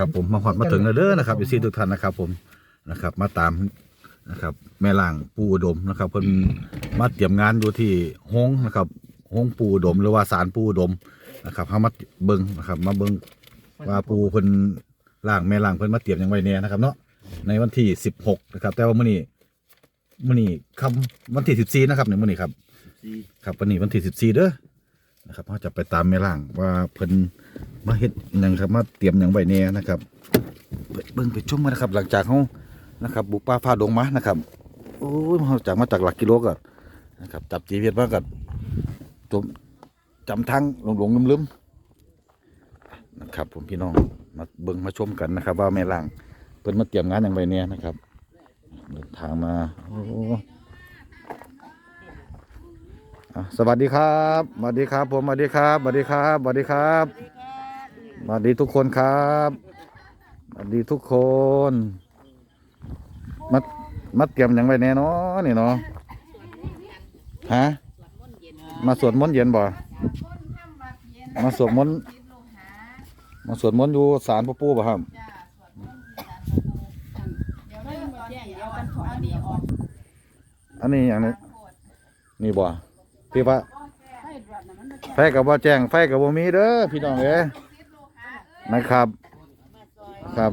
ครับผมมาฮอดมาถึงแล้วเด้อนะครับอยู่ซีทุกท่านนะครับ ผมนะครับ มาตามนะครับ แม่ล่างปูอุดมนะครับเพิ่นมาเตรียมงานอยู่ที่ฮงนะครับฮงปูอุดมหรือว่าศาลปูอุดมนะครับเฮามาเบิ่งนะครับ มาเบิ่งว่าปูเพิ่นล่างแม่ล่างเพิ่นมาเตรียมหยังไว้แน่นะครับเนาะในวันที่ 16นะครับ แต่ว่ามื้อนี้มื้อนี้คำวันที่14นะครับในมื้อนี้ครับ ครับวันนี้วันที่สิบสี่เด้อ นะครับเราจะไปตามแม่ล่างว่าเพิ่นมาเฮ็ดยังครับมาเตรียมยังไว้แน่นะครับเบิ่งไปชมกันนะครับ หลังจากเขานะครับ บุกป่าฟ้าดงมานะครับโอ้ยมาจากมาจากหลักกิโลก็นนะครับจับจีเวียดมากับจมจำทางหลงหลงลืมลืมๆนะครับ ผมพี่น้องมาเบิ่งมาชมกันนะครับ ว่าแม่ล่างเพิ่นมาเตรียมงานหยังไว้แน่นะครับเดินทางมาโอ้ สวัสดีครับสวัสดีครับ ผมสวัสดีครับสวัสดีครับสวัสดีครับสวัสดีทุกคนครับสวัสดีทุกคนมามาเตรียมหยังไว้แน่นาะนี่เนาะฮะมาสวดมนต์เย็นบ่มาสวดมนต์มาสวดมนต์อยู่ศาลพ่อปู่บ่ครับอันนี้อย่างนี้นี่บ่ ที่ว่าไฟกับว่าแจ้งไฟกับว่ามีเด้อพี่น้องเอ้ยนะครับ ครับ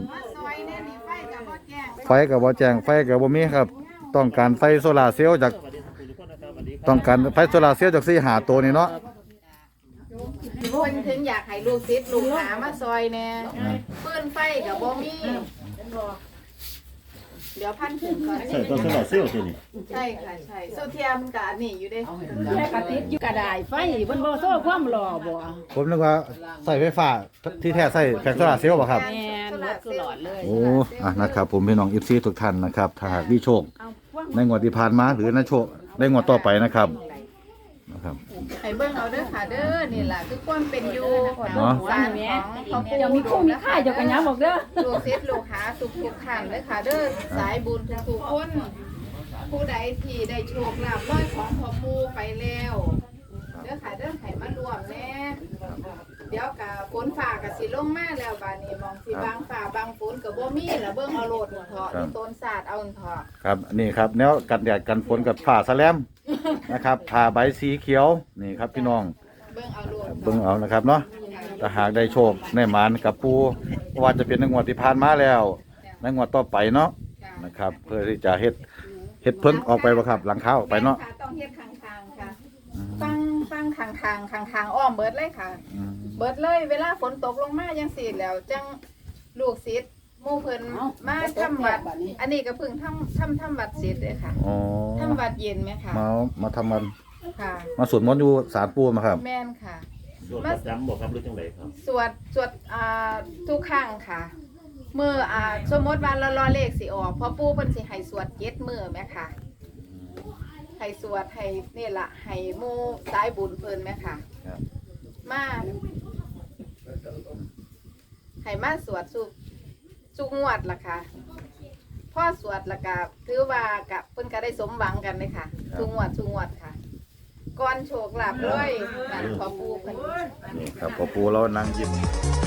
ไฟกับว่าแจ้งไฟกับว่ามีครับ ต้องการไฟโซลาเซลล์จากต้องการไฟโซลาเซลล์จากสี่หาตัวนี่เนาะเพิ่นถึงอยากให้ลูกศิษย์ลูกหามาซอยแน่ปืนไฟกับบ่มี เดี๋ยวพันถึงก่อนใส่ตัวสลัดเซลล์ตัวนี้ใช่ค่ะใช่โซเทียมกับอันนี้อยู่เด้แม่กระติดอยู่กระดาษไฟเพิ่นบ่โซ่ความหล่อบ่ผมนึกว่าใส่ไฟฟ้าที่แท้ใส่แผงโซลาร์เซลล์ป่ะครับ แม่นหมดคือหลอดเลยโอ้อะนะครับผมพี่น้องอิฟซีทุกท่านนะครับถ้าหากมีโชคเอาพ่วงในงวดที่ผ่านมาหรือในโชคในงวดต่อไปนะครับ นะครับ ให้เบิ่งเอาเด้อค่ะเด้อนี่ล่ะคือความเป็นอยู่เนาะ สารของพ่อปู่เจ้ามีคู่มีค่ายเจ้าก็ย้ำบอกเด้อลูกศิษย์ลูกหาทุกทุกๆท่านเด้อค่ะเด้อสายบุญทุกๆคน ผู้ใดที่ได้โชคลาภร้อยของพ่อปู่ไปแล้วเด้อค่ะเด้อให้มารวมแน่เดี๋ยวกับฝนฝ่ากับสิลงมาแล้วบาดนี้มองสิบางฝ่าบางฝนกับบ่มีแล้วเบิ่งเอาโลดเถาะมีต้นศาสตร์เอาเถาะ ครับนี่ครับแนวกันแดดกันฝนกับผ่าสแลม นะครับผ่าใบสีเขียวนี่ครับพี่น้องเบิ่งเอาโลดเบิ่งเอานะครับเนาะถ้าหากได้โชคได้หมานกับปูเพราะว่าจะเป็นในงวดที่ผ่านมาแล้วในงวดต่อไปเนาะนะครับ เพื่อที่จะเฮ็ดเฮ็ดเพิ่นออกไปบ่ครับ หลังคาออกไปเนาะค่ะต้องเฮ็ดข้างๆค่ะ ฟังฟังข้างๆข้างๆอ้อมเบิดเลยค่ะ อืมเบิดเลยเวลาฝนตกลงมาจังซี่แล้วจังลูกศิษย์ หมู่เพิ่นมาทำวัดอันนี้ก็เพิ่งทำทำทำวัดเสร็จเลยค่ะอ๋อทำวัดเย็นไหมคะมามาทำมันค่ะ มาสวดมนต์อยู่ศาลปูมาครับ แม่นค่ะ ส่วนประจำบอกครับหรือจังไรครับ สวดสวดอ่าทุกครั้งค่ะ เมื่ออ่าสมมติว่าเรารอเลขสิออกเพราะปู่เพิ่นสิให้สวดเจ็ดมื้อแม่ค่ะให้สวดให้นี่ล่ะให้หมู่สายบุญเพิ่นแม่ค่ะครับ มาให้มาสวดสุ สุงวดล่ะค่ะพ่อสวดและกะถือว่ากับเพิ่นก็ได้สมหวังกันเลยค่ะสุงวดสุงวดค่ะก่อนโชคลาภด้วยนั่นขอปู่เพิ่นนี่ครับพอปูเรานั่งยิ้ม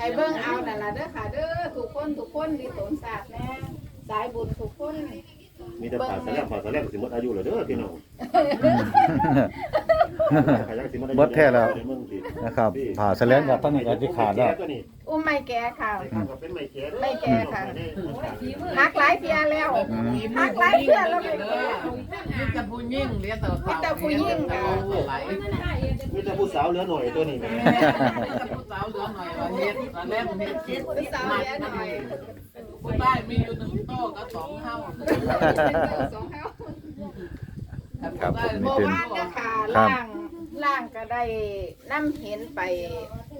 ให้เบิ่งเอานั่นล่ะเด้อค่ะเด้อทุกคนทุกคนมีสนศาสตร์แน่สายบุญทุกคน มีแต่ผ่าสแลบผ่าสแลบสิหมดอายุเลยเด้อพี่น้องขยันสิหมดอายุเบิดแท้แล้วเมืองสินะครับผ่าแสลงกับตั้งนี้ก็ที่ขาดแล้ว อุ้มไม่แก่ค่ะ เป็นไม่แก่ไม่แก่ค่ะ หักหลายเทียแล้วหักหลายเทียแล้วไม่แก่ มีแต่ผู้ยิ่งเรียกแต่มีแต่ผู้หญิงค่ะไหลมีแต่ผู้สาวเหลือหน่อยตัวนี้แม่ผู้สาวเหลือหน่อยว่าเฮ็ดตอนแรกมันเฮ็ดคิดผู้สาวเลี้ยหน่อย ผู้ใต้มีอยู่หนึ่งโต๊ะก็สองเท่าสองเท้าครับผมโบนี่เป็นวานนะคะครับ ล่างล่างก็ได้น้ำเห็นไป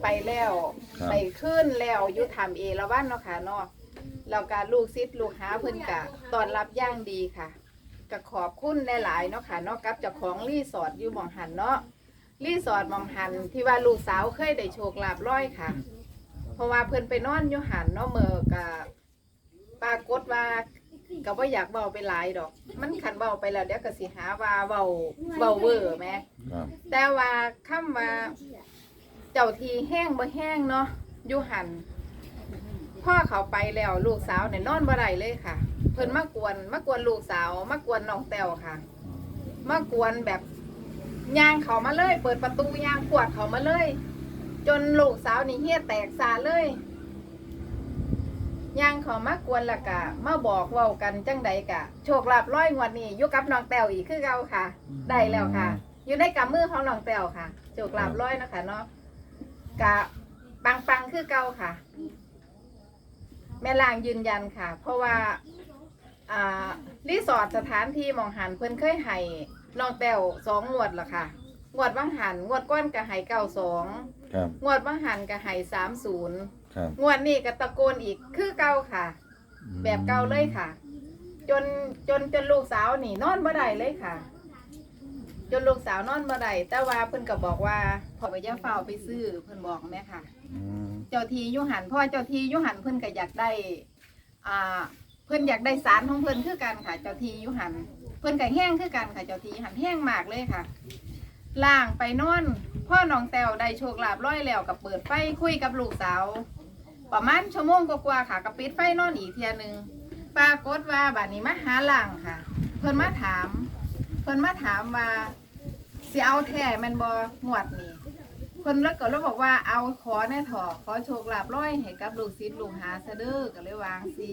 ไปแล้ว ครับไปขึ้นแล้วอยุทธรรมเอละวันเนาะค่ะเนาะแล้วก็ลูกศิษย์ลูกหาเพิ่นกะตอนรับอย่างดีค่ะก็ขอบคุณหลายๆเนาะค่ะเนาะกับเจ้าของรีสอร์ทอยู่หมองหันเนาะรีสอร์ทหมองหันที่ว่าลูกสาวเคยได้โชคลาภร้อยค่ะ เพราะว่าเพิ่นไปนอนอยู่หันเนาะเมื่อกะ ปรากฏว่าก็บ่อยากเว้าไปหลายดอก มันคันเว้าไปแล้วเดี๋ยวก็สิหาว่าเว้าเว้าเวอร์แหมครับ แต่ว่าคำว่าเจ้าทีแห้งบ่แห้งเนาะอยู่หันพ่อเขาไปแล้วลูกสาวเนี่ยนอนบ่ได้เลยค่ะ เพิ่นมากวนมากวนลูกสาวมากวนน้องแต้วค่ะ มากวนแบบย่างเขามาเลย เปิดประตูย่างขวดเขามาเลย จนลูกสาวนี่เฮี้ยแตกสาเลย ย่างเขามากวนและกะมาบอกเว้ากันจังใดกะ โชคลาภร้อยงวดนี้อยู่กับน้องแต้วอีกคือเก่าค่ะ ได้แล้วค่ะ อยู่ในกำมือของน้องแต้วค่ะ โชคลาภร้อยนะคะเนาะกะปังปังๆคือเก่าค่ะ แม่ลางยืนยันค่ะ เพราะว่าอ่ารีสอร์ทสถานที่หมองหันเพิ่นเคยให้น้องแต้วสองงวดและค่ะงวดว่างหันงวดก้อนก็ให้เก้าสองครับงวดว่างหันก็ให้สามศูนย์ ครับงวดนี้ก็ตะโกนอีกคือเก่าค่ะ แบบเก่าเลยค่ะ จนจนจนลูกสาวนี่นอนบ่ได้เลยค่ะ จนลูกสาวนอนบ่ได้แต่ว่าเพิ่นก็บอกว่าพอไปย่าเฝ้าไปซื้อเพิ่นบอกแม่ค่ะ อืมเจ้าทีอยุหันเพราะว่าเจ้าทีอยุหันเพิ่นก็อยากได้อ่าเพิ่นอยากได้สารของเพิ่นคือกันค่ะ เจ้าทีอยุหันเพิ่นก็แห้งคือกันค่ะ เจ้าทีหันแห้งมากเลยค่ะล่างไปนอนพ่อน้องแต้วได้โชคลาภร้อยแล้วกับเปิดไฟคุยกับลูกสาว ประมาณชั่วโมงกว่าๆค่ะกับปิดไฟนอนอีกเทียหนึงปรากฏว่าบัดนี้มาหาล่างค่ะ เพิ่นมาถาม เพิ่นมาถามว่าสิเอาแท้แม่นบ่งวดนี้เพิ่นแล้วก็เลยบอกว่าเอาขอแน่ถอขอโชคลาภร้อยให้กับลูกศิษย์ลูกหาซะเด้อก็เลยวางสิ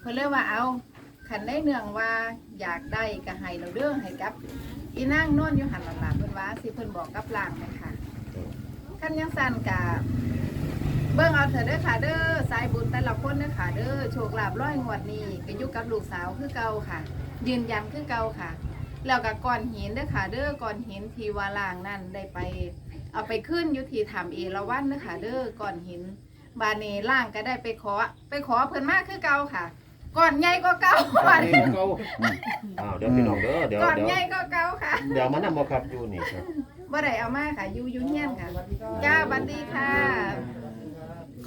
เพิ่นเลยว่าเอาคันได้เนื่องว่าอยากได้ก็ให้เราเด้อให้กับอีนางนอนอยู่หันหลังๆเพิ่นว่าสิเพิ่นบอกกับล่างนะคะคันยังสั่นกะ เบิ่งเอาเถอะเด้อค่ะ เด้อสายบุญแต่ละคนเด้อค่ะ เด้อโชคลาภร้อยงวดนี้ก็อยู่กับลูกสาวคือเก่าค่ะ ยืนยันคือเก่าค่ะ แล้วก็ก้อนหินเด้อค่ะ เด้อก้อนหินที่ว่าล่างนั่นได้ไป เอาไปขึ้นอยุทีถามเอราวันเด้อค่ะ เด้อก้อนหิน บานนี้ล่างก็ได้ไปขอ ไปขอเพิ่นมากคือเก่าค่ะก้อนใหญ่ก็เก่าบานนี้เก่าอ้าวเดี๋ยวพี่น้องเด้อเดี๋ยวก้อนเดี๋ยวใหญ่ก็เก่าค่ะเดี๋ยวมานำบ่ครับอยู่นี่ครับบ่ได้เอามาค่ะอยู่อยู่เฮียนค่ะจ้าบัดดีค่ะ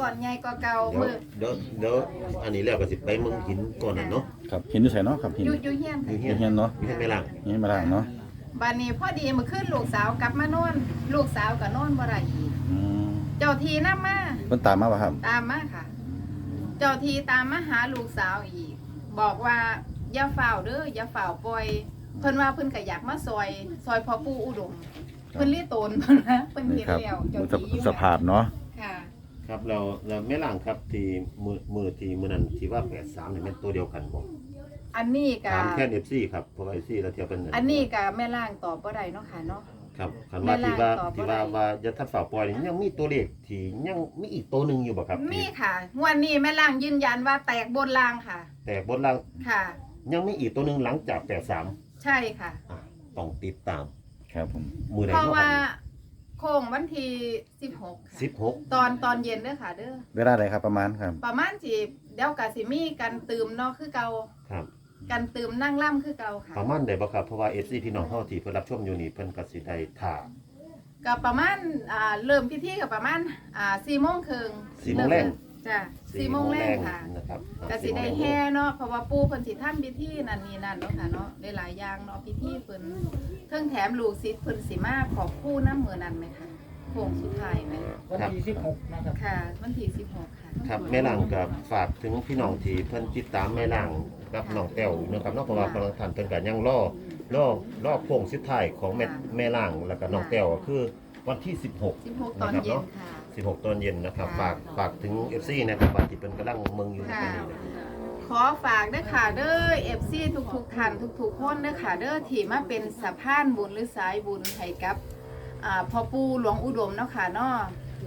ก่อนใหญ่ก็เก่าเดี๋ยวมือเดี๋ยวเดี๋ยวอันนี้แล้วก็สิไปเมืองหินก่อนน่ะเนาะครับหินอยู่ไสเนาะครับหินอยู่อยู่เฮียนอยู่ค่ะเฮียนเฮียนเนาะอยู่เฮียนแม่ล่างหินมาล่างเนาะบัดนี้พอดีมื้อคืนลูกสาวกลับมานอน ลูกสาวก็นอนบ่ได้อีกอืมเจ้าทีนํมาเพิ่นตามมาป่ะครับตามมาค่ะ เจ้าทีตามมาหาลูกสาวอีก บอกว่าอย่าฝ่าวเด้ออย่าฝ่าวปล่อยเพิ่นว่าเพิ่นก็อยากมาซอย ซอยพ่อปู่อุดม เพิ่นรีโตนเพิ่นนะเพิ่นนี่เห็นครับแล้วเจ้าทีอยู่สภาพเนาะ ค่ะครับแล้วแล้วแม่ล่างครับที่มือมือที่มื้อนั้นที่ว่า83นี่แม่นตัวเดียวกันบ่อันนี้ก็ถามแค่ FC ครับเพราะว่า FC แล้วเที่ยวเป็นอันนี้ก็แม่ล่างตอบบ่ได้เนาะค่ะเนาะ ครับคันว่าที่ว่าแม่ล่างตอบบ่ที่ว่าได้ ว่าจะทัดฝาปล่อยนี่ยังมีตัวเลขที่ยังมีอีกตัวหนึงอยู่บ่ครับมีที่ค่ะงวดนี้แม่ล่างยืนยันว่าแตกบนล่างค่ะ แต่บนล่างค่ะ ยังมีอีกตัวหนึงหลังจาก83ใช่ค่ะอะ ต้องติดตามครับผมมือใดเพราะเนาะว่าครับ โค้งวันที่16ค่ะ16ตอนตอนเย็นเด้อค่ะเด้อเวลาใดครับประมาณครับ ประมาณสิเดี๋ยวก็สิมีกันตืมเนาะคือเก่าครับ กันตืมนั่งล่ำคือเก่าค่ะประมาณใดบ่ครับเพราะว่า FC พี่น้องเฮาที่เพิ่นรับชมอยู่นี่เพิ่นก็สิได้ท่าก็ประมาณอ่าเริ่มพิธีก็ประมาณอ่า4โมงครึ่งสี่โมงแรง จ้ะ4โมงแรงค่ะนะครับอะก็สิได้แห่เนาะเพราะว่าปู่เพิ่นสิทำพิธีนั่นนี่นั่นเนาะค่ะเนาะได้หลายอย่างเนาะพิธีเพิ่นเทิงแถมลูกศิษย์เพิ่นสิมาขอบคู่น้ำมือนั้นไหมคะโค้งสุดท้ายไหมครับค่ะ วันที่16ค่ะ ครับแม่ล่างก็ฝากถึงพี่น้องที่เพิ่นติดตามแม่ล่างกับน้องแต้วนะครับเนาะเพราะว่าบางท่านเพิ่นก็ยังรอรอรอโค้งสุดท้ายของแม่แม่ล่างแล้วก็น้องแต้วก็คือวันที่ 16 16ตอนเย็นค่ะ 16 ตอนเย็นนะครับค่ะฝากฝากถึง FC นะครับว่าที่เพิ่นกำลังเมืองอยู่ในค่ะนี้นะครับ ขอฝากด้วยค่ะเด้อ FC ทุกๆท่านทุกๆคนด้วยค่ะเด้อที่มาเป็นสะพานบุญหรือสายบุญให้กับอ่าพ่อปู่หลวงอุดมเนาะค่ะเนาะ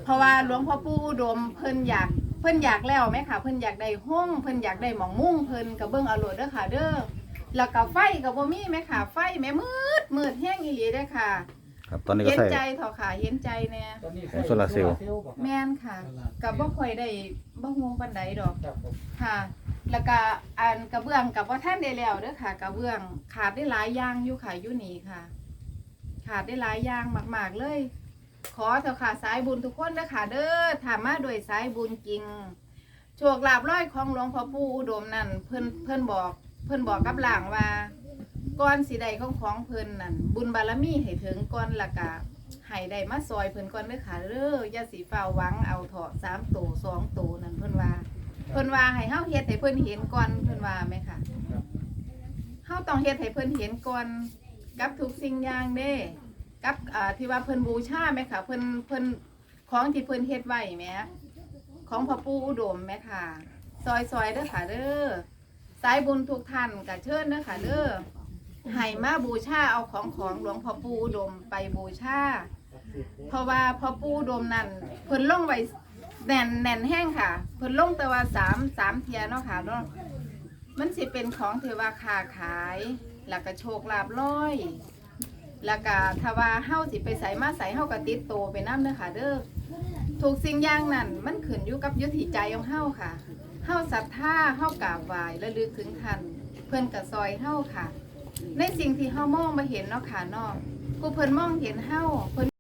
เพราะว่าหลวงพ่อปู่อุดมเพิ่นอยากเพิ่นอยากแล้วไหมค่ะ เพิ่นอยากได้ห้องเพิ่นอยากได้หมองมุ่งเพิ่นก็เบิ่งเอาโลดเด้อค่ะเด้อแล้วก็ไฟก็บ่มีไหมค่ะ ไฟแม่มืดมืดแห้งอีหลีเด้อค่ะ ครับ ตอนนี้ก็เห็นใส่ ใจเถอะค่ะ เห็นใจแน่ของโซลาร์เซลล์ แม่นค่ะกับบ่ค่อยได้บ่ฮู้ปานใดดอกค่ะ แล้วก็อันกระเบื้องกับว่าท่านได้แล้วเด้อค่ะกระเบื้องขาดได้หลายอย่างอยู่ค่ะอยู่นี่ค่ะ ขาดได้หลายอย่างมาก ๆ เลย ขอเถอะค่ะสายบุญทุกคนเด้อค่ะเด้อถ้ามาด้วยสายบุญจริง โชคลาภร้อยของหลวงพ่อปู่อุดมนั่นเพิ่นเพิ่นบอก เพิ่นบอกกับหลางว่า ก่อนสิได้ของของเพิ่นนั่นบุญบารมีให้ถึงก่อนละกะให้ได้มาซอยเพิ่นก่อนเด้อค่ะเด้ออย่าสิฟ้าวหวังเอาเถาะสามโตสองโตนั่นเพิ่นว่า เพิ่นว่าให้เฮาเฮ็ดให้เพิ่นเห็นก่อนเพิ่นว่าไหมค่ะเฮาต้องเฮ็ดให้เพิ่นเห็นก่อนกับทุกสิ่งอย่างเด้กับอ่าที่ว่าเพิ่นบูชาไหมค่ะเพิ่นเพิ่นของที่เพิ่นเฮ็ดไว้แหมของพ่อปู่อุดมไหมค่ะ ซอยซอยๆเด้อค่ะเด้อสายบุญทุกท่านก็เชิญเด้อค่ะเด้อ ให้มาบูชาเอาของของหลวงพ่อปู่อุดมไปบูชาเพราะว่าพ่อปู่อุดมนั่นเพิ่นลงไว้แน่นแน่นแห้งค่ะ เพิ่นลงแต่ว่าสามสามเทียเนาะค่ะเนาะมันสิเป็นของเทว่าค้าขายแล้วก็โชคลาภร้อยแล้วก็ถ้าว่าเฮาสิไปใส่มาใส่เฮาก็ติดโตไปน้ำเด้อค่ะ เด้อถูกสิ่งอย่างนั้นมันขึ้นอยู่กับยุทธิใจของเฮาค่ะเฮาศรัทธาเฮากราบไหว้และลึกถึงท่านเพิ่อนก็ซอยเฮาค่ะ ในสิ่งที่เฮามองมาเห็นเนาะค่ะเนาะผู้เพิ่นมองเห็นเฮาเพิ่น